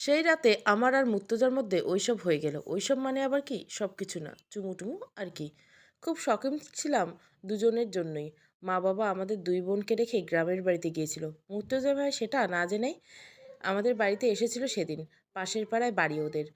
সেই রাতে আমার আর মুর্তজার মধ্যে ওইসব হয়ে গেল। ওইসব মানে আবার কি? সব কিছু না চুমুটুমু আর কি। খুব শখিন ছিলাম দুজনের জন্যই। মা বাবা আমাদের দুই বোনকে রেখে গ্রামের বাড়িতে গিয়েছিল। মুর্তজা ভাই সেটা না জেনেই আমাদের বাড়িতে এসেছিল সেদিন। পাশের পাড়ায় বাড়ি ওদের।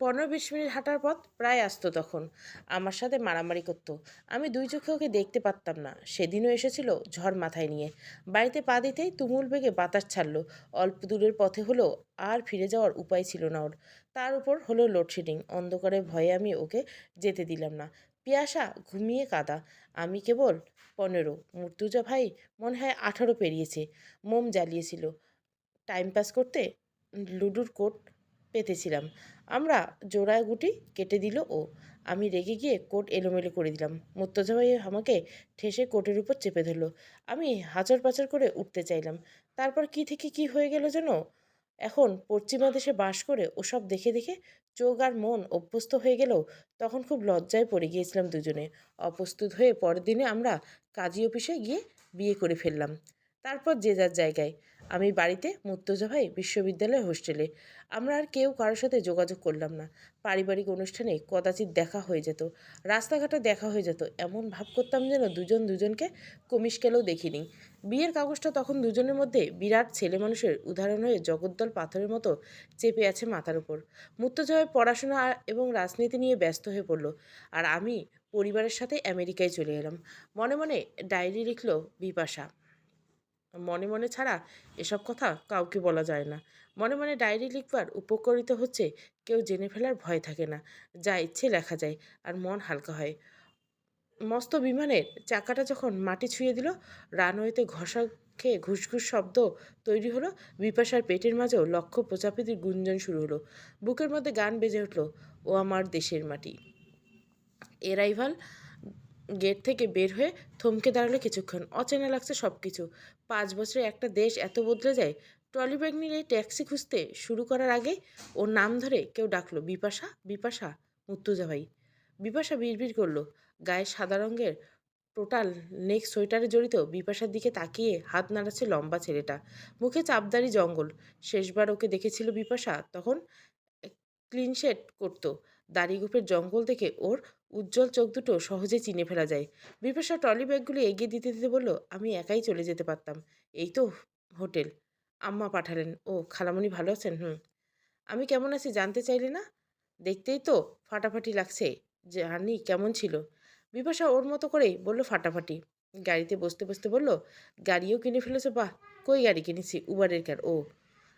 পনেরো বিশ মিনিট হাঁটার পথ প্রায় আসতো তখন। আমার সাথে মারামারি করতো। আমি দুই চোখে ওকে দেখতে পারতাম না। সেদিনও এসেছিল ঝড় মাথায় নিয়ে। বাড়িতে পা দিতেই তুমুল বেগে বাতাস ছাড়লো। অল্প দূরের পথে হলো আর ফিরে যাওয়ার উপায় ছিল না ওর। তার উপর হলো লোডশেডিং অন্ধকারে ভয়ে আমি ওকে যেতে দিলাম না। পিয়াসা ঘুমিয়ে কাদা। আমি কেবল পনেরো। মুর্তুজা ভাই মনে হয় আঠারো পেরিয়েছে। মোম জ্বালিয়েছিল। টাইম পাস করতে লুডুর কোট পেতেছিলাম। আমরা জোড়ায় গুটি কেটে দিল ও। আমি রেগে গিয়ে কোট এলোমেলো করে দিলাম। মুর্তজা ভাই আমাকে ঠেসে কোটের উপর চেপে ধরলো। আমি হাজার পাচার করে উঠতে চাইলাম। তারপর কি থেকে কি হয়ে গেল যেন? এখন পশ্চিমা দেশে বাস করে ওসব দেখে দেখে চোখ আর মন অভ্যস্ত হয়ে গেলেও তখন খুব লজ্জায় পড়ে গিয়েছিলাম দুজনে। অপ্রস্তুত হয়ে পরের দিনে আমরা কাজী অফিসে গিয়ে বিয়ে করে ফেললাম। তারপর যে যার জায়গায়। আমি বাড়িতে মুর্তজা ভাই বিশ্ববিদ্যালয় হোস্টেলে। আমরা আর কেউ কারোর সাথে যোগাযোগ করলাম না। পারিবারিক অনুষ্ঠানে কদাচিৎ দেখা হয়ে যেত, রাস্তাঘাটে দেখা হয়ে যেত। এমন ভাব করতাম যেন দুজন দুজনকে কমিশকেলেও দেখিনি। বিয়ের কাগজটা তখন দুজনের মধ্যে বিরাট ছেলে মানুষের উদাহরণ হয়ে জগদ্দল পাথরের মতো চেপে আছে মাথার উপর। মুর্তজয় পড়াশোনা এবং রাজনীতি নিয়ে ব্যস্ত হয়ে পড়ল আর আমি পরিবারের সাথে আমেরিকায় চলে এলাম। মনে মনে ডায়েরি লিখল বিপাশা। মনে মনে ছাড়া এসব কথা কাউকে বলা যায় না। মনে মনে ডায়েরি লিখবার উপকরিত হচ্ছে, কেউ জেনে ফেলার ভয় থাকে না, যা ইচ্ছে লেখা যায় আর মন হালকা হয়। মস্ত বিমানের চাকাটা যখন মাটি ছুঁয়ে দিল, রানওয়েতে ঘষা খেয়ে ঘুষঘুষ শব্দ তৈরি হলো, বিপাশার পেটের মাঝেও লক্ষ্য প্রজাপতির গুঞ্জন শুরু হলো। বুকের মধ্যে গান বেজে উঠল, ও আমার দেশের মাটি। এরাইভাল গেট থেকে বের হয়ে থমকে দাঁড়াল কিছুক্ষণ। অচেনা লাগছে সব কিছু পাঁচ বছরে একটা দেশ এত বদলে যায়, ট্রলি ব্যাগ নিয়ে ট্যাক্সি খুঁজতে শুরু করার আগে ওর নাম ধরে কেউ ডাকলো, বিপাশা বিপাশা মুর্তুজা ভাই বিপাশা বিড়বিড় করল গায়ে সাদা রঙের টোটাল নেক সোয়েটারে জড়িত বিপাশার দিকে তাকিয়ে হাত নাড়াচ্ছে লম্বা ছেলেটা। মুখে চাপদারি জঙ্গল। শেষবার ওকে দেখেছিল বিপাশা, তখন ক্লিন শেড করতো দাড়িগুপের জঙ্গল দেখে ওর উজ্জ্বল চোখ দুটো সহজে চিনে ফেলা যায়। বিপাশা ট্রলি ব্যাগগুলি এগিয়ে দিতে দিতে বলল, আমি একাই চলে যেতে পারতাম। এই তো হোটেল। আম্মা পাঠালেন। ও খালামণি ভালো আছেন? হুম। আমি কেমন আছি জানতে চাইলে না? দেখতেই তো ফাটাফাটি লাগছে। জার্নি কেমন ছিল। বিপাশা ওর মতো করেই বলল ফাটাফাটি। গাড়িতে বসতে বসতে বলল, গাড়িও কিনে ফেলেছো? বাহ! কই গাড়ি কিনেছি? উবারের কার ও।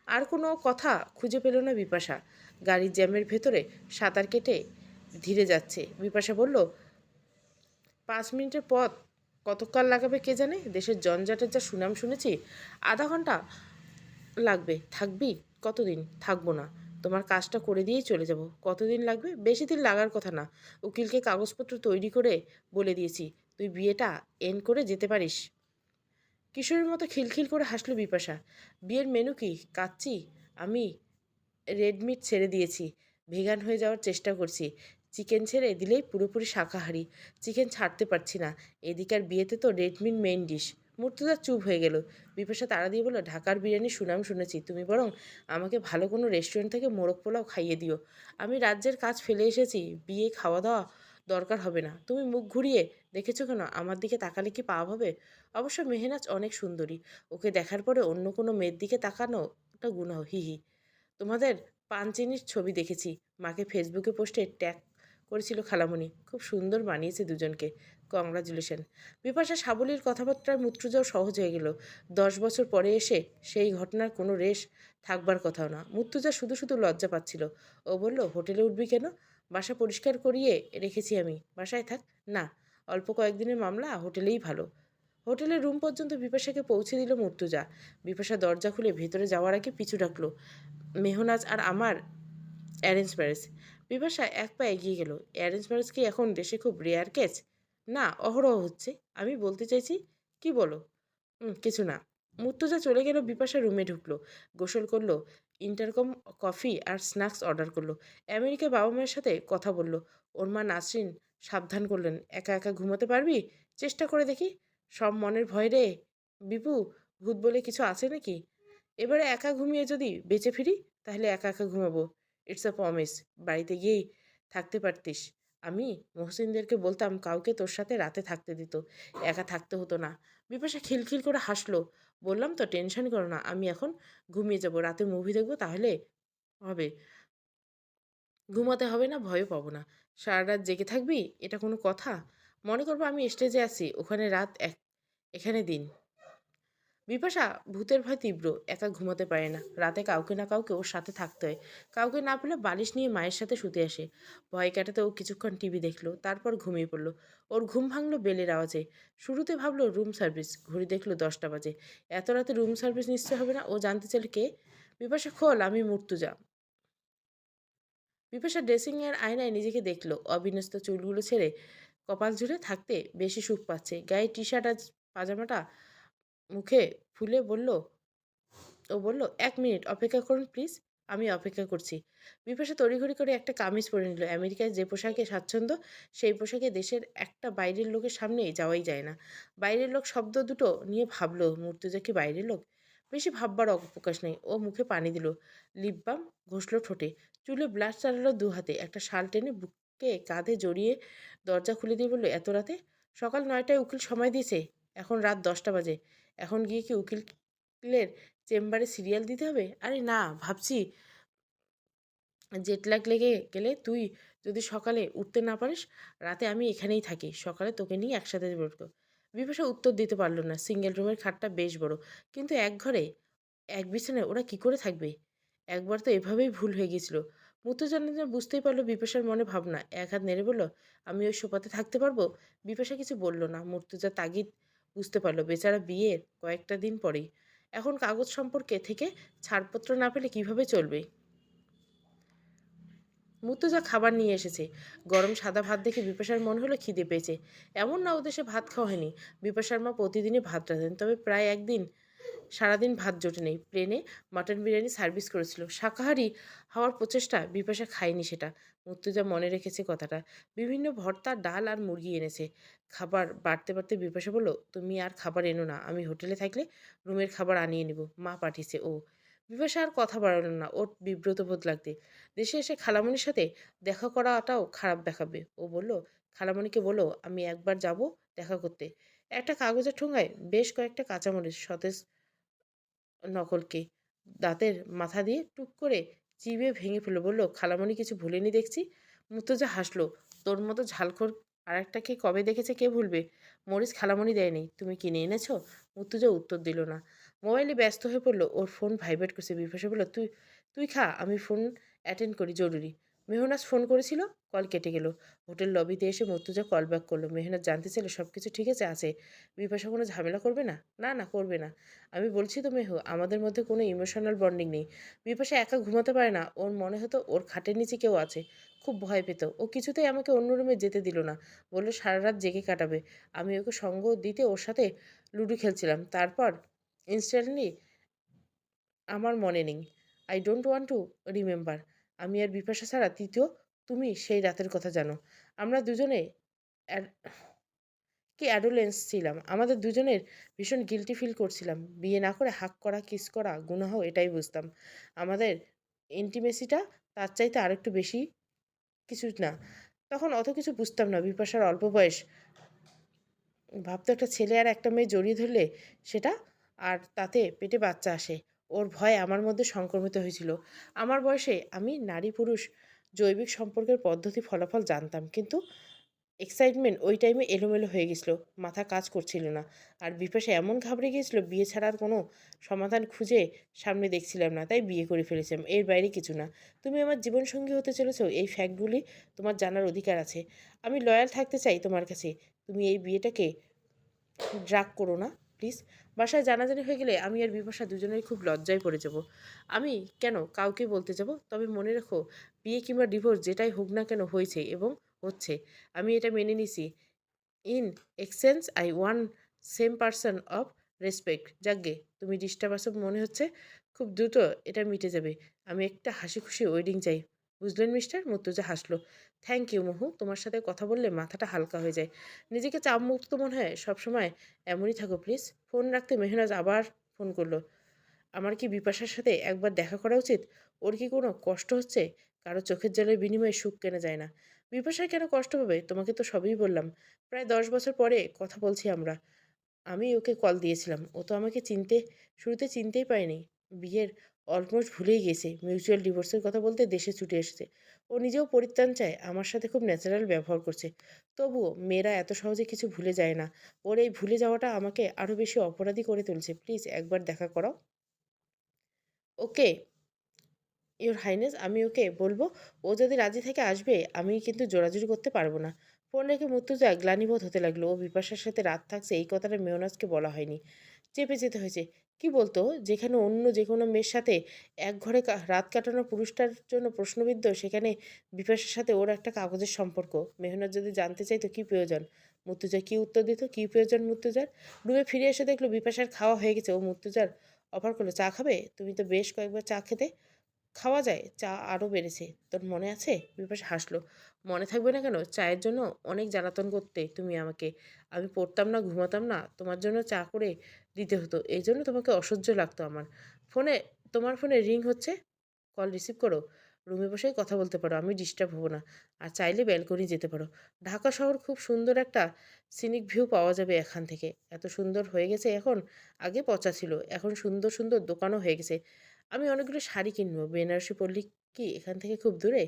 আর কোনো কথা খুঁজে পেল না বিপাশা। গাড়ির জ্যামের ভেতরে সাঁতার কেটে ধীরে যাচ্ছে। বিপাশা বলল, পাঁচ মিনিটের পথ কতকাল লাগাবে কে জানে? দেশের জঞ্জাটের যা সুনাম শুনেছি, আধা ঘণ্টা লাগবে। থাকবি? কতদিন? থাকব না। তোমার কাজটা করে দিয়েই চলে যাব। কতদিন লাগবে? বেশি দিন লাগার কথা না। উকিলকে কাগজপত্র তৈরি করে বলে দিয়েছি। তুই বিয়েটা এন করে যেতে পারিস কিশোরের মতো খিলখিল করে হাসলো বিপাশা। বিয়ের মেনু কি? কাচ্ছি আমি রেডমিট ছেড়ে দিয়েছি। ভেগান হয়ে যাওয়ার চেষ্টা করছি। চিকেন ছেড়ে দিলেই পুরোপুরি শাকাহারি। চিকেন ছাড়তে পারছি না। এদিকে এদিকার বিয়েতে তো রেড মিট মেইন ডিশ মূর্তিদা চুপ হয়ে গেল। বিপাশা তাড়া দিয়ে বলল, ঢাকার বিরিয়ানি সুনাম শুনেছি। তুমি বরং আমাকে ভালো কোনো রেস্টুরেন্ট থেকে মোরগ পোলাও খাইয়ে দিও। আমি রাজ্যের কাজ ফেলে এসেছি। বিয়ে খাওয়া দাওয়া দরকার হবে না। তুমি মুখ ঘুরিয়ে দেখেছ কেন? আমার দিকে তাকালে কি পাপ হবে? অবশ্য মেহনাজ অনেক সুন্দরী। ওকে দেখার পরে অন্য কোনো মেয়ের দিকে তাকানো ওটা গুনাহ। হি হি। তোমাদের পাঞ্চিনির ছবি দেখেছি। মাকে ফেসবুকে পোস্টে ট্যাগ করেছিল খালামণি খুব সুন্দর বানিয়েছে দুজনকে। কংগ্রাচুলেশন। বিপাশা সাবলীর কথাবার্তায় মূত্রজাও সহজ হয়ে গেল। দশ বছর পরে এসে সেই ঘটনার কোনো রেশ থাকবার কথাও না। মূর্তুজা শুধু শুধু লজ্জা পাচ্ছিল। ও বলল, হোটেলে উঠবি কেন? বাসা পরিষ্কার করিয়ে রেখেছি আমি। বাসায় থাক। না, অল্প কয়েকদিনের মামলা, হোটেলেই ভালো। হোটেলের রুম পর্যন্ত বিপাশাকে পৌঁছে দিল মূর্তুজা বিপাশা দরজা খুলে ভেতরে যাওয়ার আগে পিছু ডাকলো, মেহনাজ আর আমার অ্যারেঞ্জ ম্যারেজ। বিপাশা এক পা এগিয়ে গেল। অ্যারেঞ্জ ম্যারেজ কি এখন দেশে খুব রেয়ার কেস? না অহরহ হচ্ছে। আমি বলতে চাইছি কি বলো? "উম, কিছু না। মুর্তজা চলে গেল বিপাশা রুমে ঢুকলো। গোসল করল ইন্টারকম কফি আর স্ন্যাক্স অর্ডার করল। আমেরিকা বাবা মায়ের সাথে কথা বলল। ওর মা নাসরিন সাবধান করলেন। একা একা ঘুমাতে পারবি? চেষ্টা করে দেখি। সব মনের ভয় রে। বিপু ভূত বলে কিছু আছে নাকি? এবারে একা ঘুমিয়ে যদি বেঁচে ফিরি তাহলে একা একা ঘুমাবো। ইটস আ প্রমিস বাড়িতে গিয়েই থাকতে পারতিস। আমি মহসিনদেরকে বলতাম, কাউকে তোর সাথে রাতে থাকতে দিত। একা থাকতে হতো না। বিপাশা খিলখিল করে হাসলো। বললাম তো, টেনশন করো না, আমি এখন ঘুমিয়ে যাব। রাতে মুভি দেখব, তাহলে হবে। ঘুমাতে হবে না, ভয়ও পাবো না। সারা রাত জেগে থাকবি? এটা কোনো কথা? মনে করব আমি স্টেজে আছি। ওখানে রাত এক, এখানে দিন। বিপাশা, ভূতের ভয় তীব্র, একা ঘুমাতে পারে না। রাতে কাউকে না কাউকে ওর সাথে থাকতে হয়। কাউকে না পেলে বালিশ নিয়ে মায়ের সাথে শুতে আসে। ভয় কাটাতে ও কিছুক্ষণ টিভি দেখল, তারপর ঘুমিয়ে পড়ল। ওর ঘুম ভাঙলো বেলের আওয়াজে। শুরুতে ভাবলো রুম সার্ভিস, ঘড়ি দেখল দশটা বাজে। এত রাতে রুম সার্ভিস নিশ্চয় হবে না? ও জানতে চাইল কে? বিপাশা, খোল, আমি মুর্তুজা বিপাশা ড্রেসিংয়ের আয়নায় নিজেকে দেখল। অবিন্যস্ত চুলগুলো ছেড়ে কপাল জুড়ে থাকতে বেশি সুখ পাচ্ছে। গায়ে টি শার্ট আর পাজামাটা মুখে ফুলে বলল, ও বলল, এক মিনিট, অপেক্ষা করুন প্লিজ, আমি অপেক্ষা করছি। বিপাশা তড়িঘড়ি করে একটা কামিজ পরে নিল। আমেরিকায় যে পোশাকে স্বাচ্ছন্দ্য, সেই পোশাকে দেশের একটা বাইরের লোকের সামনে যাওয়াই যায় না। বাইরের লোক শব্দ দুটো নিয়ে ভাবলো মূর্তিজা কি বাইরের লোক? বেশি ভাববার অবকাশ নেই। ও মুখে পানি দিল। লিপ বাম ঘষলো ঠোঁটে। চুলে ব্লাশ চালালো দু হাতে। একটা শাল টেনে বুককে কাঁধে জড়িয়ে দরজা খুলে দিয়ে বলল, এত রাতে? সকাল নয়টায় উকিল সময় দিয়েছে। এখন রাত দশটা বাজে। এখন গিয়ে কি উকিলের চেম্বারে সিরিয়াল দিতে হবে? আরে না, ভাবছি জেটল্যাগ লেগে গেলে তুই যদি সকালে উঠতে না পারিস, রাতে আমি এখানেই থাকি। সকালে তোকে নিয়ে একসাথে বলব বিপাশা উত্তর দিতে পারল না। সিঙ্গেল রুমের খাটটা বেশ বড়। কিন্তু এক ঘরে, এক বিছানায় ওরা কি করে থাকবে? একবার তো এভাবেই ভুল হয়ে গিয়েছিল। মুক্তজানা বুঝতেই পারল বিপাশার মনে ভাবনা। এক হাত নেড়ে বলল, আমি ওই সোপাতে থাকতে পারব? বিপাশা কিছু বলল না। মূর্তুজা তাগিদ বুঝতে পারল বেচারা বিয়ের কয়েকটা দিন পরেই। এখন কাগজ সম্পর্কে থেকে ছাড়পত্র না পেলে কীভাবে চলবে? মুর্তুজা খাবার নিয়ে এসেছে। গরম সাদা ভাত দেখে বিপাশার মন হলো খিদে পেয়েছে। এমন না ওদেশে ভাত খাওয়া হয়নি। বিপাশার মা প্রতিদিনই ভাত রাঁধেন, তবে প্রায় একদিন সারাদিন ভাত জোটে নেই। প্লেনে মাটন বিরিয়ানি সার্ভিস করেছিল। শাকাহারি হওয়ার প্রচেষ্টা বিপাশা খায়নি সেটা। মুর্তুজা মনে রেখেছে কথাটা। বিভিন্ন ভর্তা, ডাল আর মুরগি এনেছে। খাবার বাড়তে বাড়তে বিপাশা বলল, তুমি আর খাবার এনো না। আমি হোটেলে থাকলে রুমের খাবার আনিয়ে নিব। মা পাঠিয়েছে ও। বিপাশা আর কথা বাড়ালো না। ওর বিব্রত বোধ লাগতে দেশে এসে খালামণির সাথে দেখা করাটাও খারাপ দেখাবে। ও বলল, খালামণিকে বলো, আমি একবার যাব দেখা করতে। একটা কাগজের ঠোঙায় বেশ কয়েকটা কাঁচামরিচ, সতেজ নকলকে দাঁতের মাথা দিয়ে টুক করে চিবিয়ে ভেঙে ফেলো বলল, খালামণি, কিছু ভুলেনি দেখছি? মুর্তজা হাসলো, তোর মতো ঝালখোর আর একটাকে কবে দেখেছে কে ভুলবে? মরিস খালামণি দেয়নি। তুমি কিনে এনেছো? মুর্তুজা উত্তর দিল না। মোবাইলে ব্যস্ত হয়ে পড়ল, ওর ফোন ভাইব্রেট করছে বিপাশা। বলল, তুই তুই খা, আমি ফোন অ্যাটেন্ড করি, জরুরি। মেহনাজ ফোন করেছিল, কল কেটে গেল। হোটেল লবিতে এসে মর্তুজা কল ব্যাক করল। মেহনাজ জানতে চাইলো সব কিছু ঠিক আছে আছে। বিপাশা কোনো ঝামেলা করবে না? না না, করবে না। আমি বলছি তো মেহু, আমাদের মধ্যে কোনো ইমোশনাল বন্ডিং নেই। বিপাশা একা ঘুমাতে পারে না। ওর মনে হতো ওর খাটের নিচে কেউ আছে। খুব ভয় পেত। ও কিছুতেই আমাকে অন্য রুমে যেতে দিল না। বলল, সারা রাত জেগে কাটাবে। আমি ওকে সঙ্গ দিতে ওর সাথে লুডো খেলছিলাম। তারপর ইনস্ট্যান্টলি আমার মনে নেই। I don't want to remember আমি আর বিপাশা ছাড়া তৃতীয়, তুমি সেই রাতের কথা জানো। আমরা দুজনে কি অ্যাডোলেন্স ছিলাম। আমাদের দুজনের ভীষণ গিলটি ফিল করছিলাম। বিয়ে না করে হাক করা কিস করা, গুনাহ এটাই বুঝতাম। আমাদের ইন্টিমেসিটা তার চাইতে আরেকটু বেশি কিছু না। তখন অত কিছু বুঝতাম না। বিপাশার অল্প বয়স। ভাবতো একটা ছেলে আর একটা মেয়ে জড়িয়ে ধরলে সেটা আর তাতে পেটে বাচ্চা আসে। ওর ভয় আমার মধ্যে সংক্রমিত হয়েছিল। আমার বয়সে আমি নারী পুরুষ জৈবিক সম্পর্কের পদ্ধতি ফলাফল জানতাম, কিন্তু এক্সাইটমেন্ট ওই টাইমে এলোমেলো হয়ে গেছিল, মাথা কাজ করছিল না। আর বিপাশে এমন ঘাবড়ে গিয়েছিল, বিয়ে ছাড়ার কোনো সমাধান খুঁজে সামনে দেখছিলাম না, তাই বিয়ে করে ফেলেছিলাম, এর বাইরে কিছু না। তুমি আমার জীবনসঙ্গী হতে চলেছ, এই ফ্যাক্টগুলি তোমার জানার অধিকার আছে। আমি লয়াল থাকতে চাই তোমার কাছে, তুমি এই বিয়েটাকে ড্রাগ করো না। প্লিজ, বাসায় জানাজানি হয়ে গেলে আমি আর বিপাশা দুজনেই খুব লজ্জায় পড়ে যাব। আমি কেন কাউকে বলতে যাব? তবে মনে রেখো, বিয়ে কিংবা ডিভোর্স যেটাই হোক না কেন হয়েছে এবং হচ্ছে। আমি এটা মেনে নিছি। In exchange, I want same person of respect. যাকে তুমি ডিস্টার্ব আসব মনে হচ্ছে? খুব দ্রুত এটা মিটে যাবে। আমি একটা হাসি খুশি ওয়েডিং চাই। বুঝলেন মিস্টার? মুর্তুজা হাসলো। থ্যাংক ইউ মহু তোমার সাথে কথা বললে মাথাটা হালকা হয়ে যায়। নিজেকে চাপ মুক্ত মনে হয় সবসময় এমনই থাকো প্লিজ ফোন রাখতে মেহনাজ আবার ফোন করল। আমার কি বিপাশার সাথে একবার দেখা করা উচিত? ওর কি কোনো কষ্ট হচ্ছে? কারও চোখের জলের বিনিময়ে সুখ কেনা যায় না। বিপাশায় কেন কষ্ট হবে তোমাকে তো সবই বললাম। প্রায় দশ বছর পরে কথা বলছি আমরা। আমি ওকে কল দিয়েছিলাম। ও তো আমাকে চিনতে, শুরুতে চিনতেই পারেনি। বিয়ের অলমোস্ট ভুলেই গেছে। মিউচুয়াল ডিভোর্সের কথা বলতে দেশে ছুটে এসেছে। ও নিজেও পরিত্রাণ চায়, আমার সাথে খুব ন্যাচারাল ব্যবহার করছে। তবুও মেয়েরা এত সহজে কিছু ভুলে যায় না। ওর এই ভুলে যাওয়াটা আমাকে আরও বেশি অপরাধী করে তুলছে। প্লিজ একবার দেখা করো ওকে, ইওর হাইনেস, আমি ওকে বলব, ও যদি রাজি থেকে আসবে, আমি কিন্তু জোরাজুরি করতে পারব না। ফোন রেখে মৃত্যুজা গ্লানিবোধ হতে লাগল। ও বিপাশার সাথে রাত থাকছে, এই কথাটা মেয়নাজকে বলা হয়নি। চেপে যেতে হয়েছে। কি বলতো? যেখানে অন্য যে কোনো মেয়ের সাথে এক ঘরে রাত কাটানো পুরুষটার জন্য প্রশ্নবিদ্ধ, সেখানে বিপাশের সাথে ওর একটা কাগজের সম্পর্ক। মেহনত যদি জানতে চাইতো কি প্রয়োজন? মুর্তুজা কি উত্তর দিত? কি প্রয়োজন মুর্তুজার? ডুবে ফিরে এসে দেখল বিপাশার খাওয়া হয়ে গেছে। ও মুর্তুজার অফার করল, চা খাবে? তুমি তো বেশ কয়েকবার চা খেতে। খাওয়া যায়, চা আরও বেড়েছে। তোর মনে আছে? বিপাশা হাসলো। মনে থাকবে না কেন? চায়ের জন্য অনেক জ্বালাতন করতে তুমি আমাকে। আমি পড়তাম না, ঘুমাতাম না, তোমার জন্য চা করে দিতে হতো। এই জন্য তোমাকে অসহ্য লাগতো আমার। ফোনে, তোমার ফোনে রিং হচ্ছে? কল রিসিভ করো। রুমে বসেই কথা বলতে পারো, আমি ডিস্টার্ব হব না। আর চাইলে ব্যালকনি যেতে পারো। ঢাকা শহর খুব সুন্দর একটা সিনিক ভিউ পাওয়া যাবে এখান থেকে। এত সুন্দর হয়ে গেছে এখন, আগে পচা ছিল। এখন সুন্দর সুন্দর দোকানও হয়ে গেছে। আমি অনেকগুলো শাড়ি কিনবো। বেনারসি পল্লী কি এখান থেকে খুব দূরে?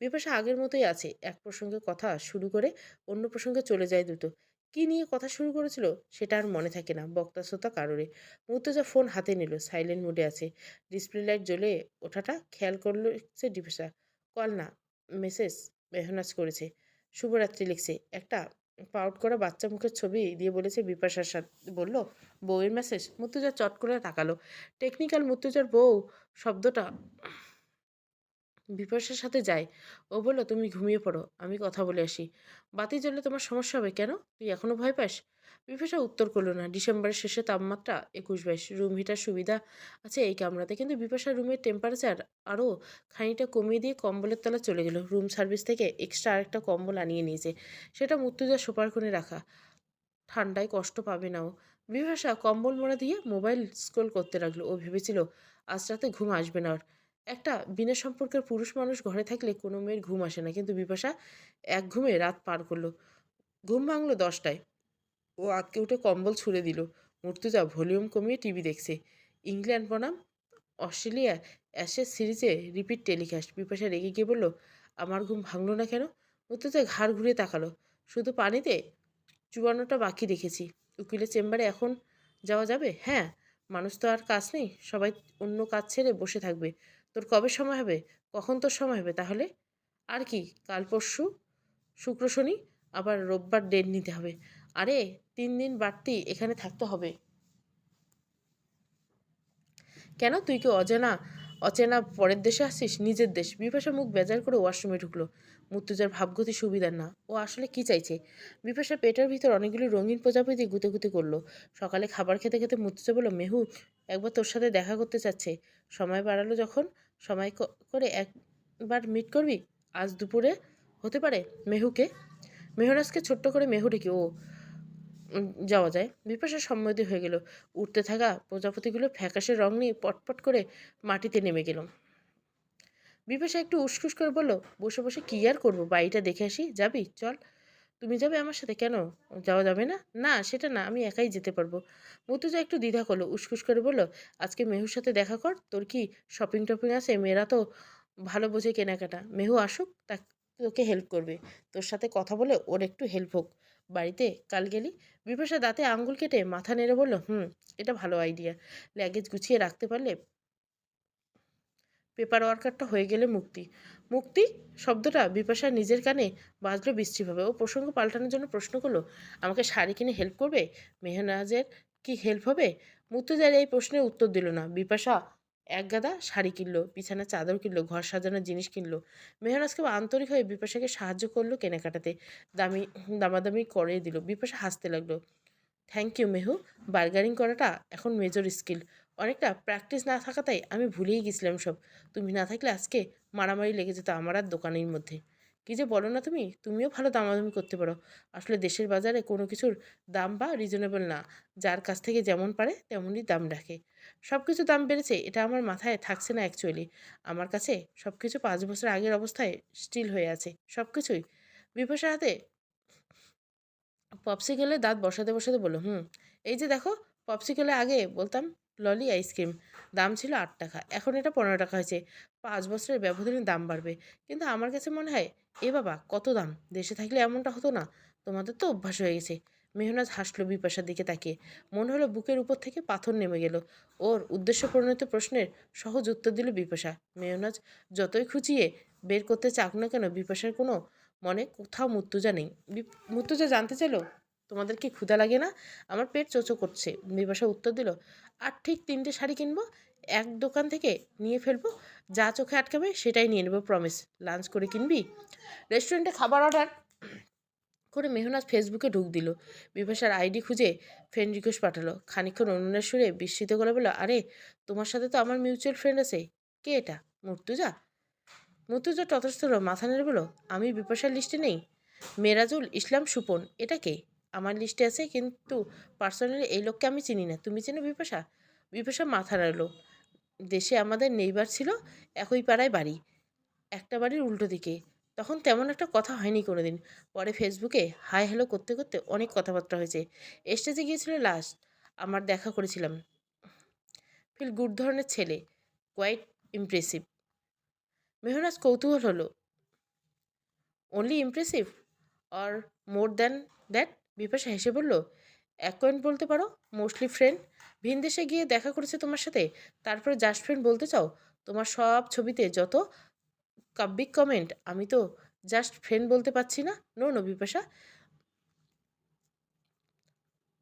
বিপাশা আগের মতোই আছে। এক প্রসঙ্গে কথা শুরু করে অন্য প্রসঙ্গে চলে যায় দুটো। কি নিয়ে কথা শুরু করেছিল সেটা আর মনে থাকে না। বক্তা শ্রোতা কারোরে মুর্তজা ফোন হাতে নিল, সাইলেন্ট মোডে আছে। ডিসপ্লে লাইট জ্বলে ওঠাটা খেয়াল করল সে ডিপাশা। কল না, মেসেজ, মেহনাজ করেছে। শুভরাত্রি লিখছে। একটা পাউট করা বাচ্চা মুখের ছবি দিয়ে বলেছে বিপাশার সাথে। বলল, বউয়ের মেসেজ মুর্তুজা চট করে তাকালো। টেকনিক্যাল মুর্তুজার বউ শব্দটা বিপাশার সাথে যায় ও বলল, তুমি ঘুমিয়ে পড়ো, আমি কথা বলে আসি। বাতি জ্বললে তোমার সমস্যা হবে কেন? তুই এখনও ভয় পাস? বিপাশা উত্তর করল না, ডিসেম্বরের শেষে তাপমাত্রা একুশ বাইশ। রুম হিটার সুবিধা আছে এই কামরাতে, কিন্তু বিপাশার রুমের টেম্পারেচার আরও খানিকটা কমিয়ে দিয়ে কম্বলের তলা চলে গেল। রুম সার্ভিস থেকে এক্সট্রা আরেকটা কম্বল আনিয়ে নিয়েছে। সেটা মুর্তুজা সোপার কোণে রাখা। ঠান্ডায় কষ্ট পাবে না ও। বিভাষা কম্বল মোড়া দিয়ে মোবাইল স্ক্রোল করতে লাগল। ও ভেবেছিল, আজ রাতে ঘুম আসবে না ওর। একটা বিনা সম্পর্কের পুরুষ মানুষ ঘরে থাকলে কোনো মেয়ের ঘুম আসে না। কিন্তু বিপাশা এক ঘুমে রাত পার করল। ঘুম ভাঙলো দশটায়। ও আটকে উঠে কম্বল ছুঁড়ে দিল। মূর্তুজা ভলিউম কমিয়ে টিভি দেখছে। ইংল্যান্ড বনাম, অস্ট্রেলিয়া অ্যাশেজ সিরিজে রিপিট টেলিকাস্ট। বিপাশা রেগে গিয়ে বলল, আমার ঘুম ভাঙলো না কেন? মূর্তুজা ঘাড় ঘুরে তাকালো। শুধু পানিতে? চুয়ান্নটা বাকি রেখেছি। উকিলের চেম্বারে এখন যাওয়া যাবে? হ্যাঁ মানুষ তো আর কাজ নেই। সবাই অন্য কাজ ছেড়ে বসে থাকবে। তোর কবে সময় হবে? কখন তোর সময় হবে তাহলে? আর কি, কাল পরশু? শুক্র শনি? আবার রোববার ডেট নিতে হবে। আরে, তিন দিন বাড়তি এখানে থাকতে হবে। কেন? তুই কি অজানা, অচেনা পরের দেশে আসছিস নিজের দেশ। বিপাশা মুখ বেজার করে ওয়াশরুমে ঢুকলো। মুর্তুজার ভাবগতি সুবিধার না। ও আসলে কি চাইছে? বিপাশা পেটের ভিতর অনেকগুলো রঙিন প্রজাপতি গুতে গুতে করল। সকালে খাবার খেতে খেতে মুর্তুজা বলল, মেহু, একবার তোর সাথে দেখা করতে চাচ্ছে। সময় বাড়ালো যখন সময় করে একবার মিট করবি? আজ দুপুরে? হতে পারে। মেহুকে? মেহরাজকে ছোট্ট করে মেহু ডেকে, ও যাওয়া যায়। বিপাশা সম্মতি হয়ে গেল। উঠতে থাকা প্রজাপতিগুলো ফ্যাকাশে রং নিয়ে পটপট করে মাটিতে নেমে গেল। বিপাশা একটু উসকুস করে বলল, বসে বসে কী আর করব? বাড়িটা দেখে আসি। যাবি? চল। তুমি যাবে আমার সাথে? কেন? যাওয়া যাবে না? না, সেটা না, আমি একাই যেতে পারব। মতুজা একটু দ্বিধা করল উসকুস করে বলল, আজকে মেহুর সাথে দেখা কর, তোর কি শপিং টপিং আছে? মেয়েরা তো ভালো বোঝে কেনাকাটা। মেহু আসুক, তা, তোকে হেল্প করবে। তোর সাথে কথা বলে ওর একটু হেল্প হোক। বাড়িতে কাল গেলি? বিপাশা দাঁতে আঙ্গুল কেটে মাথা নেড়ে বলল, হুম, এটা ভালো আইডিয়া লাগেজ গুছিয়ে রাখতে পারলে পেপার ওয়ার্কারটা হয়ে গেলে মুক্তি। মুক্তি শব্দটা বিপাশা নিজের কানে বাজলো বিশ্রীভাবে ও প্রসঙ্গ পাল্টানোর জন্য প্রশ্ন করল, আমাকে শাড়ি কিনে হেল্প করবে? মেহনাজের কি হেল্প হবে? মুর্তুজার এই প্রশ্নের উত্তর দিল না। বিপাশা এক গাদা শাড়ি কিনলো, বিছানা, চাদর কিনলো, ঘর সাজানোর জিনিস কিনলো। মেহনাজকে আন্তরিক হয়ে বিপাশাকে সাহায্য করল কেনাকাটাতে। দামি, দামাদামি করে দিল। বিপাশা হাসতে লাগল থ্যাংক ইউ মেহু। বার্গারিং করাটা এখন মেজর স্কিল অনেকটা প্র্যাকটিস না থাকাতাই আমি ভুলেই গেছিলাম সব। তুমি না থাকলে আজকে মারামারি লেগে যেত আমার আর দোকানের মধ্যে। কী যে বলো না তুমি? তুমিও ভালো দামাদামি করতে পারো। আসলে দেশের বাজারে কোনো কিছুর দাম বা রিজনেবল না। যার কাছ থেকে যেমন পারে তেমনই দাম রাখে। সব কিছু দাম বেড়েছে, এটা আমার মাথায় থাকছে না অ্যাকচুয়ালি আমার কাছে সব কিছু পাঁচ বছর আগের অবস্থায় স্টিল হয়ে আছে সব কিছুই বিপাশার হাতে পপসিকেলে দাঁত বসাতে বসাতে বলল, হুম, এই যে দেখো পপসিকেলে আগে বলতাম ললি আইসক্রিম। দাম ছিল আট টাকা। এখন এটা পনেরো টাকা হয়েছে। পাঁচ বছরের ব্যবধানে দাম বাড়বে। কিন্তু আমার কাছে মনে হয়, এ বাবা, কত দাম? দেশে থাকলে এমনটা হতো না। তোমাদের তো অভ্যাস হয়ে গেছে। মেহনাজ হাসলো বিপাশার দিকে তাকিয়ে। মনে হলো বুকের উপর থেকে পাথর নেমে গেল। ওর উদ্দেশ্য পরিণত প্রশ্নের সহজ উত্তর দিল বিপাশা। মেহনাজ যতই খুঁচিয়ে বের করতে চাক না কেন, বিপাশার কোনো মনে কোথাও মুত্তুজা নেই। মুত্তুজা জানতে চাইলো? তোমাদের কি ক্ষুধা লাগে না? আমার পেট চোচো করছে। বিপাশা উত্তর দিল, আর ঠিক তিনটে শাড়ি কিনবো? এক দোকান থেকে নিয়ে ফেলব। যা চোখে আটকাবে সেটাই নিয়ে নেব প্রমিস লাঞ্চ করে কিনবি? রেস্টুরেন্টে খাবার অর্ডার করে মেহনাজ ফেসবুকে ঢুক দিল। বিপাশার আইডি খুঁজে ফ্রেন্ড রিকোয়েস্ট পাঠালো। খানিকক্ষণ অনুনার সুরে বিস্মিত করে বলল, আরে, তোমার সাথে তো আমার মিউচুয়াল ফ্রেন্ড আছে। কে এটা? মুর্তুজা? মুর্তুজা ততস্থ মাথা নেড়ে বলো আমি বিপাশার লিস্টে নেই। মেরাজুল ইসলাম সুপন। এটা কে? আমার লিস্টে আছে, কিন্তু পার্সোনালি এই লোককে আমি চিনি না। তুমি চেনো বিপাশা? বিপাশা মাথা নাড়লো দেশে আমাদের নেইবার ছিল, একই পাড়ায় বাড়ি। একটা বাড়ির উল্টো দিকে। তখন তেমন একটা কথা হয়নি কোনোদিন। পরে ফেসবুকে হাই হ্যালো করতে করতে অনেক কথাবার্তা হয়েছে। স্টেজে গিয়েছিল লাস্ট আমার দেখা করেছিলাম। ফিল গুড ধরনের ছেলে। কোয়াইট ইমপ্রেসিভ মেহনাজ কৌতূহল হলো। Only impressive or more than that Bipasha হেসে বলল অ্যাকোয়েন্ট বলতে পারো মোস্টলি ফ্রেন্ড ভিন দেশে গিয়ে দেখা করেছে তোমার সাথে, তারপরে জাস্ট ফ্রেন্ড বলতে চাও, তোমার সব ছবিতে যত কাব্যিক কমেন্ট আমি তো জাস্ট ফ্রেন্ড বলতে পারছি না, নো নো, বিপাশা।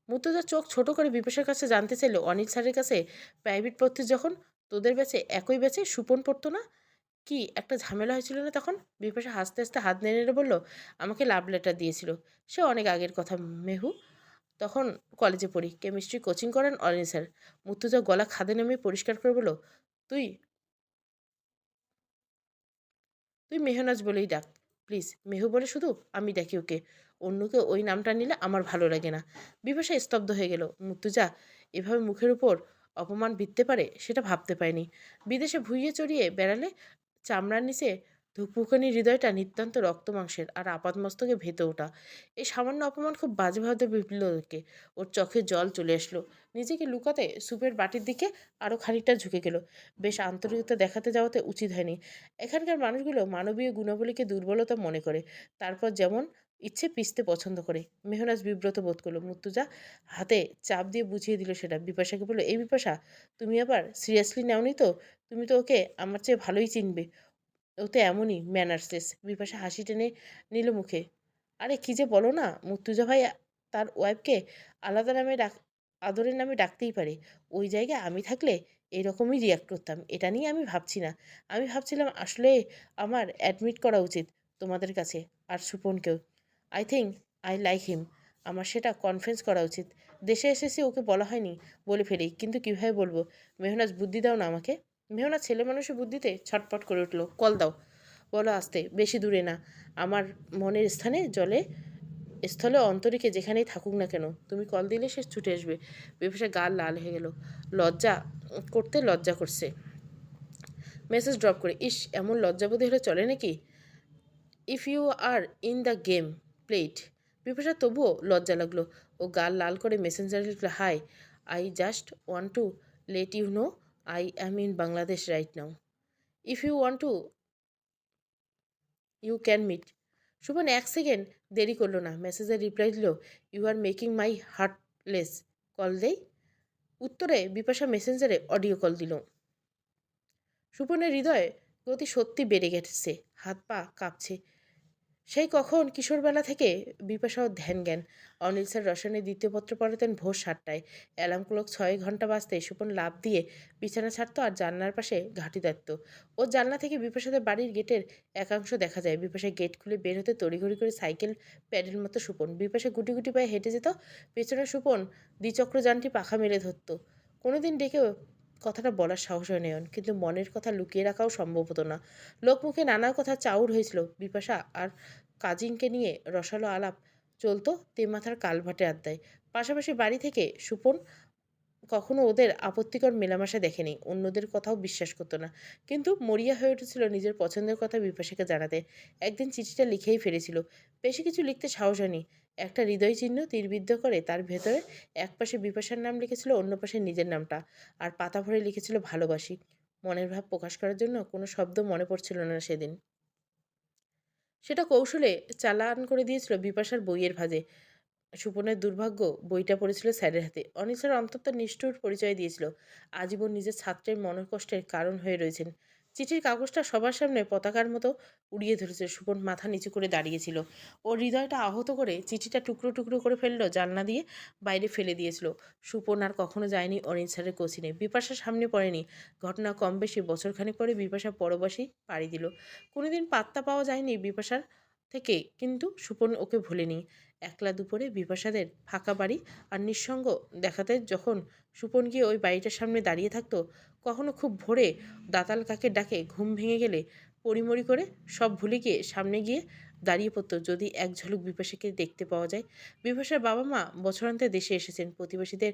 মুর্তজার চোখ ছোট করে বিপাশার কাছে জানতে চাইলো অনিল স্যারের কাছে প্রাইভেট পড়তে যখন, তোদের ব্যাচে একই ব্যাচে সুপন পড়তো না? কি একটা ঝামেলা হয়েছিল না তখন? বিপাশা হাসতে হাসতে হাত নেড়ে নেড়ে বলল, আমাকে লাভ লেটার দিয়েছিল। সে অনেক আগের কথা, মেহু। তখন কলেজে পড়ি। কেমিস্ট্রি কোচিং করেন অনিল স্যার। মুর্তুজা গলা খাদে নেমে পরিষ্কার করে বলল, তুই তুই মেহনাজ বলেই ডাক। প্লিজ, মেহু বলে শুধু আমি ডাকি ওকে। অন্যকে ওই নামটা নিলে আমার ভালো লাগে না। বিপাশা স্তব্ধ হয়ে গেল। মুর্তুজা, এভাবে মুখের উপর অপমান বিততে পারে সেটা ভাবতে পায়নি বিদেশে ভুইয়ে চড়িয়ে বেড়ালে চামড়ার নিচে ধুকপুকানি হৃদয়টা নিতান্ত রক্তমাংসের আর আপাতমস্তকে ভেতে ওঠা। এই সামান্য অপমান খুব বাজেভাবে বিপল ওকে ওর চোখে জল চলে আসলো। নিজেকে লুকাতে সুপের বাটির দিকে আরও খানিকটা ঝুঁকে গেল। বেশ আন্তরিকতা দেখাতে যাওয়াতে উচিত হয়নি। এখানকার মানুষগুলো মানবীয় গুণাবলীকে দুর্বলতা মনে করে। তারপর যেমন ইচ্ছে পিষতে পছন্দ করে। মেহনাজ বিব্রত বোধ করল, মুর্তুজা, হাতে চাপ দিয়ে বুঝিয়ে দিল সেটা। বিপাশাকে বলল, এই বিপাশা, তুমি আবার সিরিয়াসলি নেওনি তো? তুমি তো ওকে আমার চেয়ে ভালোই চিনবে। ও তো এমনই ম্যানার্সলেস বিপাশা হাসি টেনে নিল মুখে। আরে, কী যে বলো না, মুর্তুজা ভাই তার ওয়াইফকে আলাদা নামে ডাক, আদরের নামে ডাকতেই পারে। ওই জায়গায় আমি থাকলে এরকমই রিয়াক্ট করতাম। এটা নিয়ে আমি ভাবছি না। আমি ভাবছিলাম আসলে আমার অ্যাডমিট করা উচিত তোমাদের কাছে, আর সুপনকেও। I think I like him আমার সেটা কনফারেন্স করা উচিত। দেশে এসেছি, ওকে বলা হয়নি, বলে ফেলি। কিন্তু কীভাবে বলব? মেহনাজ, বুদ্ধি দাও না আমাকে। মেহনাজ, ছেলে মানুষের বুদ্ধিতে ছটপট করে উঠল। কল দাও। বলো, আসতে, বেশি দূরে না। আমার মনের স্থানে, জলে, স্থলে, অন্তরিকে যেখানেই থাকুক না কেন, তুমি কল দিলে সে ছুটে আসবে। বিপাশা গাল লাল হয়ে গেল। লজ্জা করতে লজ্জা করছে। মেসেজ ড্রপ করে। ইস, এমন লজ্জাবোধী হলে চলে নাকি? If you are in the game plate. Bipasha তবুও লজ্জা লাগল। ও গাল লাল করে মেসেঞ্জারে লিখলো, hi, I just want to let you know, I am in Bangladesh right now. If you want to, you can meet. Suman এক সেকেন্ড দেরি করল না। মেসেজের রিপ্লাই দিল, you are making my heartless call দেই? উত্তরে বিপাশা মেসেঞ্জারে অডিও কল দিল। সুপনের হৃদয়ে গতি সত্যি বেড়ে গেছে। হাত পা কাঁপছে। সেই কখন কিশোরবেলা থেকে বিপাশাও ধ্যান জ্ঞান অনিল স্যার রসায়নের দ্বিতীয় পত্র পড়াতেন ভোর সাতটায়। অ্যালার্ম ক্লক ছয় ঘণ্টা বাজতে সুপন লাভ দিয়ে বিছানা ছাড়তো আর জানলার পাশে ঘাঁটি দেখত ওর জানলা থেকে বিপাশাদের বাড়ির গেটের একাংশ দেখা যায়। বিপাশায় গেট খুলে বের হতে তড়িঘড়ি করে সাইকেল প্যাডেল মতো সুপন। বিপাশা গুটি গুটি পায়ে হেঁটে যেত। পেছনে সুপন দ্বিচক্র যানটি পাখা মেরে ধরত। কোনোদিন ডেকে কথাটা বলার সাহস হয় নয়ন কিন্তু মনের কথা লুকিয়ে রাখাও সম্ভব হতো না। লোকমুখে নানা কথা চাউর হয়েছিল। বিপাশা আর কাজিনকে নিয়ে রসালো আলাপ চলতো তেমাথার কালভাটে আড্ডায়। পাশাপাশি বাড়ি থেকে সুপন কখনো ওদের আপত্তিকর মেলামেশা দেখেনি। অন্যদের কথাও বিশ্বাস করতো না। কিন্তু মরিয়া হয়ে উঠেছিল নিজের পছন্দের কথা বিপাশাকে জানাতে। একদিন চিঠিটা লিখেই ফেলেছিল। বেশি কিছু লিখতে সাহস হয়নি। একটা হৃদয় চিহ্ন তীরবিদ্ধ করে তার ভেতরে এক পাশে বিপাশার নাম লিখেছিল, অন্য পাশে নিজের নামটা। আর পাতা ভরে লিখেছিল, ভালোবাসি। মনের ভাব প্রকাশ করার জন্য কোনো শব্দ মনে পড়ছিল না সেদিন। সেটা কৌশলে চালান করে দিয়েছিল বিপাশার বইয়ের ভাজে। সুপনের দুর্ভাগ্য, বইটা পড়েছিল স্যারের হাতে। অনিল অন্তত নিষ্ঠুর পরিচয় দিয়েছিল। আজীবন নিজের ছাত্রের মনোকষ্টের কারণ হয়ে রয়েছেন। চিঠির কাগজটা সবার সামনে পতাকার মতো উড়িয়ে ধরেছে। সুপন মাথা নিচু করে দাঁড়িয়েছিল। ওর হৃদয়টা আহত করে চিঠিটা টুকরো টুকরো করে ফেলল, জানলা দিয়ে বাইরে ফেলে দিয়েছিল। সুপন আর কখনো যায়নি অনিল স্যারের কোচিনে। বিপাশা সামনে পড়েনি। ঘটনা কম বেশি বছরখানেক পরে বিপাশা পরবাসী পাড়ি দিল। কোনোদিন পাত্তা পাওয়া যায়নি বিপাশার থেকে, কিন্তু সুপন ওকে ভুলেনি। একলা দুপুরে বিপাশাদের ফাঁকা বাড়ি আর নিঃসঙ্গ দেখাতে যখন সুপন গিয়ে ওই বাড়িটার সামনে দাঁড়িয়ে থাকতো কখনো খুব ভোরে দাতাল কাকে ডাকে ঘুম ভেঙে গেলে পরিমরি করে সব ভুলে গিয়ে সামনে গিয়ে দাঁড়িয়ে পড়তো যদি এক ঝলক বিপাশাকে দেখতে পাওয়া যায়। বিপাশার বাবা মা বছরান্তে দেশে এসেছেন, প্রতিবেশীদের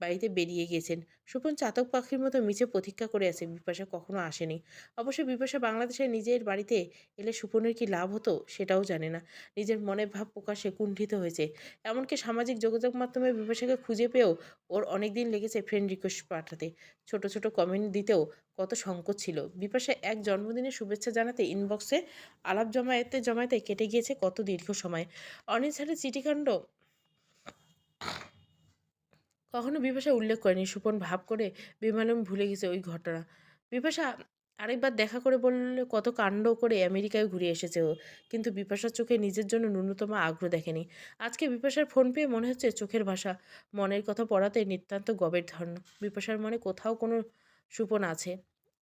বাড়িতে বেরিয়ে গিয়েছেন। সুপন চাতক পাখির মতো মিছে প্রতীক্ষা করে আছে, বিপাশা কখনো আসেনি। অবশ্য বিপাশা বাংলাদেশের নিজের বাড়িতে এলে সুপনের কি লাভ হতো সেটাও জানে না। নিজের মনের ভাব প্রকাশে কুণ্ঠিত হয়েছে। এমনকি সামাজিক যোগাযোগ মাধ্যমে বিপাশাকে খুঁজে পেয়েও ওর অনেক দিন লেগেছে ফ্রেন্ড রিকোয়েস্ট পাঠাতে। ছোট ছোট কমেন্ট দিতেও কত সংকোচ ছিল। বিপাশা এক জন্মদিনের শুভেচ্ছা জানাতে ইনবক্সে আলাপ জমায়েতে জমায়েতে কেটে গিয়েছে কত দীর্ঘ সময়। স্যারের চিঠিকাণ্ড কখনো বিপাশা উল্লেখ করেনি। সুপন ভাব করে বেমালুম ভুলে গেছে ওই ঘটনা। বিপাশা আরেকবার দেখা করে বললে কত কাণ্ড করে আমেরিকায় ঘুরে এসেছে ও। কিন্তু বিপাশার চোখে নিজের জন্য ন্যূনতম আগ্রহ দেখেনি। আজকে বিপাশার ফোন পেয়ে মনে হচ্ছে চোখের ভাষা। মনের কথা পড়াতে নিতান্ত গবের ধর্ম বিপাশার মনে কোথাও কোনো সুপন আছে।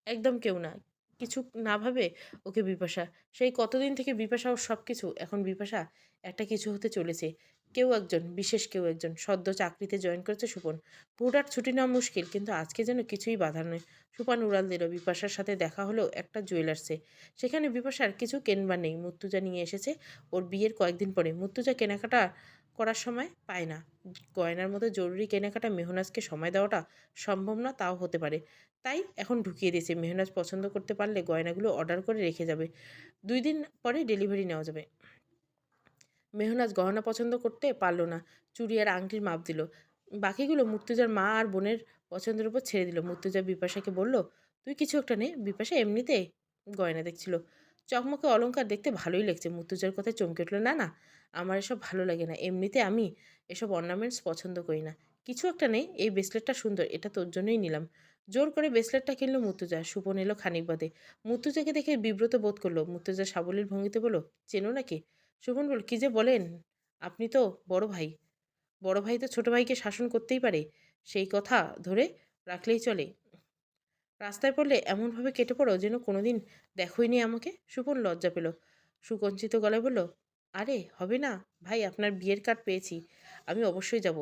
একদম কেউ না। কিছু না ভাবে ওকে বিপাশা। সেই কতদিন থেকে বিপাশা ওর সব কিছু এখন বিপাশা একটা কিছু হতে চলেছে। কেউ একজন, বিশেষ কেউ একজন, সদ্য চাকরিতে জয়েন করেছে সুপন। হুটার ছুটি নেওয়া মুশকিল, কিন্তু আজকে যেন কিছুই বাধা নয়। সুপান উড়াল দিল, বিপাশার সাথে দেখা হলো একটা জুয়েলার্সে সেখানে বিপাশার কিছু কেনবার নেই। মুত্তুজা নিয়ে এসেছে ওর বিয়ের কয়েকদিন পরে। মুত্তুজা কেনাকাটা করার সময় পায় না। গয়নার মতো জরুরি কেনাকাটা মেহনাজকে সময় দেওয়াটা সম্ভব না, তাও হতে পারে। তাই এখন ঢুকিয়ে দিয়েছে। মেহনাজ পছন্দ করতে পারলে গয়নাগুলো অর্ডার করে রেখে যাবে। দুই দিন পরে ডেলিভারি নেওয়া যাবে। মেহনাজ গহনা পছন্দ করতে পারল না। চুড়ি আর আংটির মাপ দিল। বাকিগুলো মুর্তুজার মা আর বোনের পছন্দের উপর ছেড়ে দিল। মুর্তুজা বিপাশাকে বলল, তুই কিছু একটা নে। বিপাশা এমনিতে গয়না দেখছিল। চকমকে অলংকার দেখতে ভালোই লাগছে। মুর্তুজার কথায় চমকে উঠল, না না, আমার এসব ভালো লাগে না। এমনিতে আমি এসব অর্নামেন্টস পছন্দ করি না। কিছু একটা নেই এই ব্রেসলেটটা সুন্দর, এটা তোর জন্যই নিলাম। জোর করে ব্রেসলেটটা কিনলো মুর্তুজা। সুপন এলো খানিক বাদে। মুর্তুজাকে দেখে বিব্রত বোধ করল। মুর্তুজা সাবলীর ভঙ্গিতে বলল, চেনো নাকি? সুমন বল কী যে বলেন? আপনি তো বড় ভাই। বড় ভাই তো ছোট ভাইকে শাসন করতেই পারে। সেই কথা ধরে রাখলেই চলে। রাস্তায় পড়লে এমনভাবে কেটে পড়ো যেন কোনোদিন দেখোই নি আমাকে? সুপন লজ্জা পেল। সুকঞ্চিত গলায় বলল, আরে, হবে না। ভাই, আপনার বিয়ের কার্ড পেয়েছি। আমি অবশ্যই যাব।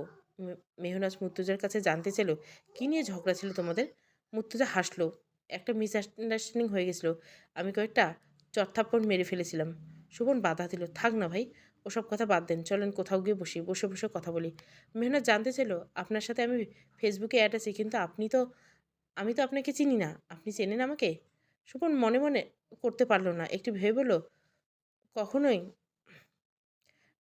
মেহনাজ মুর্তুজার কাছে জানতে চাইল, কী নিয়ে ঝগড়া ছিল তোমাদের? মুর্তুজা হাসলো, একটা মিস আন্ডারস্ট্যান্ডিং হয়ে গেছিল। আমি কয়েকটা চটথাপ্পড় মেরে ফেলেছিলাম। সুমন বাধা দিল, থাক না ভাই, ওসব কথা বাদ দেন, চলেন কোথাও গিয়ে বসি, বসে বসে কথা বলি। মেহনাজ জানতে চাইল, আপনার সাথে আমি ফেসবুকে অ্যাড আছি, কিন্তু আপনি তো, আমি তো আপনাকে চিনি না, আপনি চেনেন আমাকে? সুপন মনে মনে করতে পারল না, একটু ভেবে বলল, কখনোই।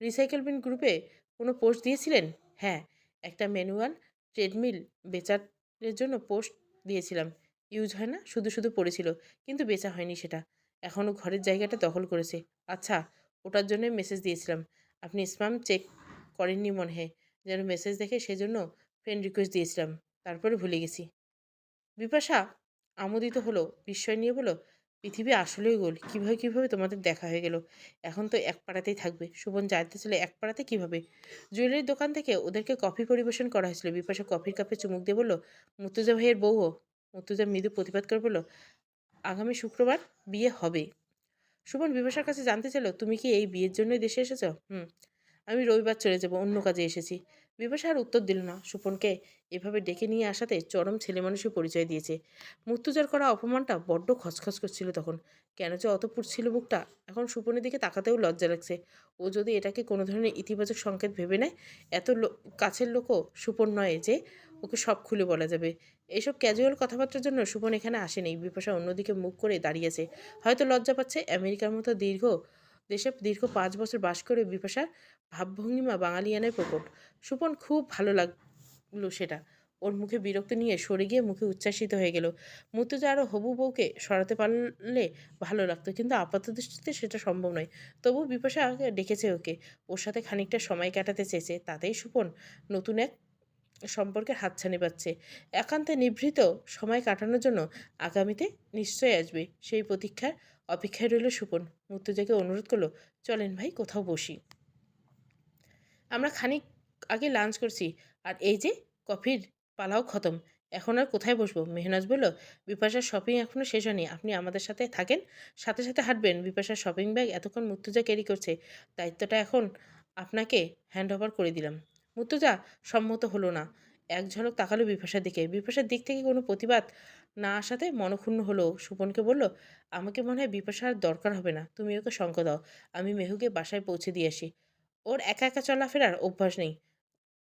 রিসাইকেল বিন গ্রুপে কোনো পোস্ট দিয়েছিলেন? হ্যাঁ একটা ম্যানুয়াল ট্রেডমিল বেচারের জন্য পোস্ট দিয়েছিলাম। ইউজ হয় না, শুধু শুধু পড়েছিল, কিন্তু বেচা হয়নি সেটা। এখনও ঘরের জায়গাটা দখল করেছে। আচ্ছা ওটার জন্যই মেসেজ দিয়েছিলাম। আপনি স্প্যাম চেক করেননি মনে হয়। যেন মেসেজ দেখে সেজন্য ফ্রেন্ড রিকোয়েস্ট দিয়েছিলাম। তারপরে ভুলে গেছি। বিপাশা, আমোদিত হলো, বিস্ময় নিয়ে বলো পৃথিবী আসলেই গোল। কীভাবে কীভাবে তোমাদের দেখা হয়ে গেল? এখন তো এক পাড়াতেই থাকবে। সুবন জানতে চলে এক পাড়াতে কীভাবে? জুয়েলারির দোকান থেকে ওদেরকে কফি পরিবেশন করা হয়েছিল। বিপাশা কফির কাপে চুমুক দিয়ে বলল, মুর্তুজা ভাইয়ের বউও মুর্তুজা মৃদু প্রতিবাদ করে বলল, আগামী শুক্রবার বিয়ে হবে। সুমন বিপাশার কাছে জানতে চাইল, তুমি কি এই বিয়ের জন্যই দেশে এসেছ? হুম, আমি রবিবার চলে যাব, অন্য কাজে এসেছি। বিপাশা আর উত্তর দিল না। সুপনকে এভাবে ডেকে নিয়ে আসাতে চরম ছেলে মানুষের পরিচয় দিয়েছে। মুক্তুজার করা অপমানটা বড্ড খচখচ করছিল তখন। কেন যে অত পুড়ছিল বুকটা। এখন সুপনের দিকে তাকাতেও লজ্জা লাগছে। ও যদি এটাকে কোনো ধরনের ইতিবাচক সংকেত ভেবে নেয়, এত কাছের লোকও সুপন নয় যে ওকে সব খুলে বলা যাবে। এইসব ক্যাজুয়াল কথাবার্তার জন্য সুপন এখানে আসেনি। বিপাশা অন্যদিকে মুখ করে দাঁড়িয়েছে হয়তো লজ্জা পাচ্ছে। আমেরিকার মতো দীর্ঘ দেশে দীর্ঘ পাঁচ বছর বাস করে বিপাশার ভাবভঙ্গিমা বাঙালিয়ানের প্রকট সুপন খুব ভালো লাগল সেটা। ওর মুখে বিরক্ত নিয়ে সরে গিয়ে মুখে উচ্ছ্বাসিত হয়ে গেল। মুর্তুজা আরও হবু বউকে সরাতে পারলে ভালো লাগতো, কিন্তু আপাত দৃষ্টিতে সেটা সম্ভব নয়। তবু বিপাশা ডেকেছে ওকে। ওর সাথে খানিকটা সময় কাটাতে চেয়েছে। তাতেই সুপন নতুন এক সম্পর্কের হাতছানি পাচ্ছে। একান্তে নিভৃত সময় কাটানোর জন্য আগামীতে নিশ্চয়ই আসবে। সেই প্রতীক্ষার অপেক্ষায় রইল সুপন। মুর্তুজাকে অনুরোধ করল, চলেন ভাই, কোথাও বসি। আমরা খানিক আগে লাঞ্চ করছি। আর এই যে কফির পালাও খতম। এখন আর কোথায় বসবো? মেহনাজ বলল, বিপাশার শপিং এখনও শেষ হয়নি। আপনি আমাদের সাথে থাকেন। সাথে সাথে হাঁটবেন। বিপাশার শপিং ব্যাগ এতক্ষণ মুর্তুজা ক্যারি করছে। দায়িত্বটা এখন আপনাকে হ্যান্ড ওভার করে দিলাম। মুর্তুজা সম্মত হলো না। এক ঝলক তাকালো বিপাশার দিকে। বিপাশার দিক থেকে কোনো প্রতিবাদ না আসাতে মনক্ষুণ্ণ হলো। সুপনকে বলল, আমাকে মনে হয় বিপাশার দরকার হবে না। তুমি ওকে সঙ্গ দাও। আমি মেহুকে বাসায় পৌঁছে দিয়ে আসি। ওর একা একা চলাফেরার অভ্যাস নেই।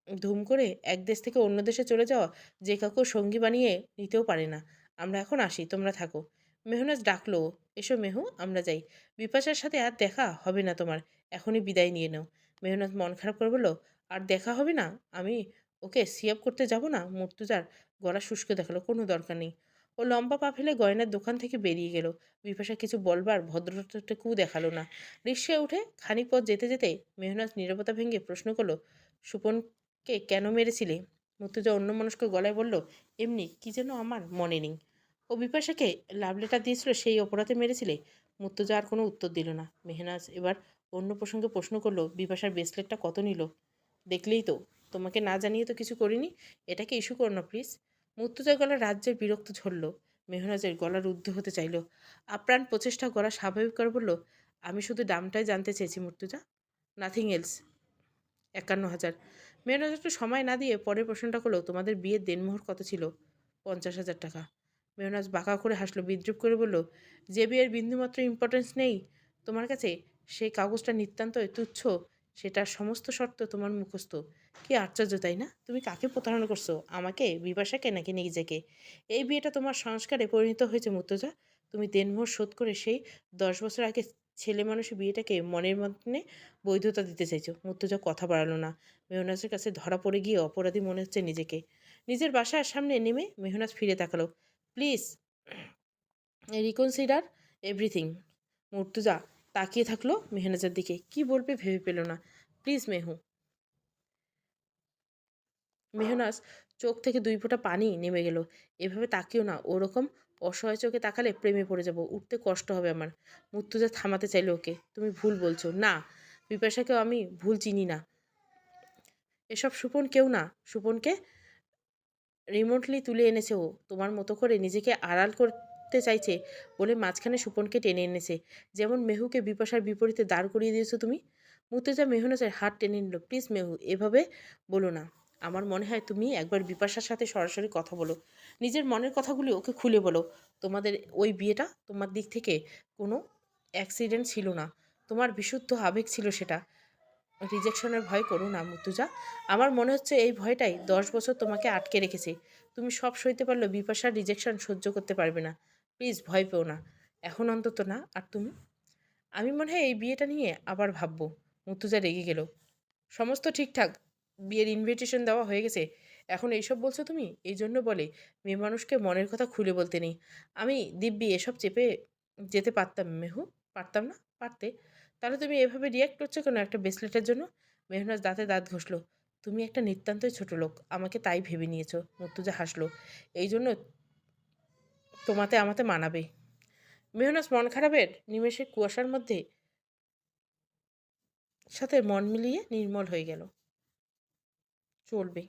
ধুম করে এক দেশ থেকে অন্য দেশে চলে যাওয়া যে কাউকে সঙ্গী বানিয়ে নিতেও পারে না। আমরা এখন আসি, তোমরা থাকো। মেহনাজ ডাকলো, এসো মেহু, আমরা যাই। বিপাশার সাথে আর দেখা হবে না তোমার, এখনই বিদায় নিয়ে নাও। মেহনাজ মন খারাপ করে বলল, আর দেখা হবে না? আমি ওকে সিয়াপ করতে যাব না? মর্তুজার গলা শুষ্ক দেখাল, কোনো দরকার নেই। ও লম্বা পা ফেলে গয়নার দোকান থেকে বেরিয়ে গেল। বিপাশা কিছু বলবার ভদ্রতাটুকু দেখাল না। রিক্সায় উঠে খানিক পথ যেতে যেতে মেহনাজ নীরবতা ভেঙে প্রশ্ন করল, সুপনকে কেন মেরেছিলে? মুর্তুজা অন্য মনস্ক গলায় বলল, এমনি কি যেন আমার মনে নেই। ও বিপাশাকে লাভ লেটার দিয়েছিল, সেই অপরাধে মেরেছিলে? মুর্তুজা আর কোনো উত্তর দিল না। মেহনাজ এবার অন্য প্রসঙ্গে প্রশ্ন করল, বিপাশার ব্রেসলেটটা কত নিল? দেখলেই তো। তোমাকে না জানিয়ে তো কিছু করিনি। এটাকে ইস্যু করো না প্লিজ মুর্তুজার গলা রাজ্যের বিরক্ত ঝরল। মেহনাজের গলা রুদ্ধ হতে চাইল। আপ্রাণ প্রচেষ্টা গলা স্বাভাবিক করে বলল, আমি শুধু দামটাই জানতে চেয়েছি মুর্তুজা। নাথিং এলস একান্ন হাজার। মেহনাজ একটু সময় না দিয়ে পরের প্রশ্নটা করল, তোমাদের বিয়ের দেনমোহর কত ছিল? পঞ্চাশ হাজার টাকা। মেহনাজ বাঁকা করে হাসলো, বিদ্রুপ করে বলল, যে বিয়ের বিন্দুমাত্র ইম্পর্টেন্স নেই। তোমার কাছে সেই কাগজটা নিতান্তই তুচ্ছ। সেটার সমস্ত শর্ত তোমার মুখস্থ। কি আশ্চর্য, তাই না? তুমি কাকে প্রতারণা করছ? আমাকে? বিপাশাকে নাকি নিজেকে? এই বিয়েটা তোমার সংস্কারে পরিণত হয়েছে, মুর্তজা। তুমি দেনমোহর শোধ করে সেই দশ বছর আগে ছেলে মানুষের বিয়েটাকে মনের মধ্যে বৈধতা দিতে চাইছো। মুর্তজা কথা বাড়ালো না। মেহনাজের কাছে ধরা পড়ে গিয়ে অপরাধী মনে হচ্ছে নিজেকে। নিজের বাসার সামনে নেমে মেহনাজ ফিরে তাকালো। Please, reconsider everything. মুর্তুজা তাকিয়ে থাকল মেহনাজের দিকে। কি বলবে ভেবে পেল না। প্লিজ মেহু। মেহনাজ চোখ থেকে দুই ফোঁটা পানি নেমে গেল। এভাবে তাকিও না। ওরকম অসহায় চোখে তাকালে প্রেমে পড়ে যাব। উঠতে কষ্ট হবে আমার। মুর্তুজা থামাতে চাইলো ওকে। তুমি ভুল বলছো। না, বিপাশাকেও আমি ভুল চিনি না। এসব সুপন কেউ না। সুপনকে রিমোটলি তুলে এনেছে ও। তোমার মতো করে নিজেকে আড়াল করতে চাইছে বলে মাঝখানে সুপনকে টেনে এনেছে। যেমন মেহুকে বিপাশার বিপরীতে দাঁড় করিয়ে দিয়েছ তুমি? মুর্তজা মেহনাজের হাত টেনে নিল, প্লিজ মেহু, এভাবে বলো না। আমার মনে হয় তুমি একবার বিপাশার সাথে সরাসরি কথা বলো। নিজের মনের কথাগুলি ওকে খুলে বলো। তোমাদের ওই বিয়েটা তোমার দিক থেকে কোনো অ্যাক্সিডেন্ট ছিল না। তোমার বিশুদ্ধ আবেগ ছিল সেটা। রিজেকশনের ভয় করো না মুতুজা আমার মনে হচ্ছে এই ভয়টাই দশ বছর তোমাকে আটকে রেখেছে। তুমি সব সইতে পারলেও বিপাশার রিজেকশন সহ্য করতে পারবে না। প্লিজ ভয় পেও না। এখন অন্তত না, আর তুমি? আমি মনে হয় এই বিয়েটা নিয়ে আবার ভাববো। মুতুজা রেগে গেল। সমস্ত ঠিকঠাক, বিয়ের ইনভিটেশন দেওয়া হয়ে গেছে। এখন এইসব বলছো তুমি? এই জন্য বলে, মেয়ে মানুষকে মনের কথা খুলে বলতে নেই। আমি দিব্যি এসব চেপে যেতে পারতাম, মেহু। পারতাম না, পারতে। তাহলে তুমি এভাবে রিয়াক্ট করছ কেন একটা ব্রেসলেটের জন্য? মেহনাজ দাঁতে দাঁত ঘষলো। তুমি একটা নিতান্তই ছোট লোক, আমাকে তাই ভেবে নিয়েছো। মুর্তুজা হাসলো। এই জন্য তোমাতে আমাতে মানাবে। মেহনাজ মন খারাপের নিমেষে কুয়াশার মধ্যে সাথে মন মিলিয়ে নির্মল হয়ে গেল। চলবে।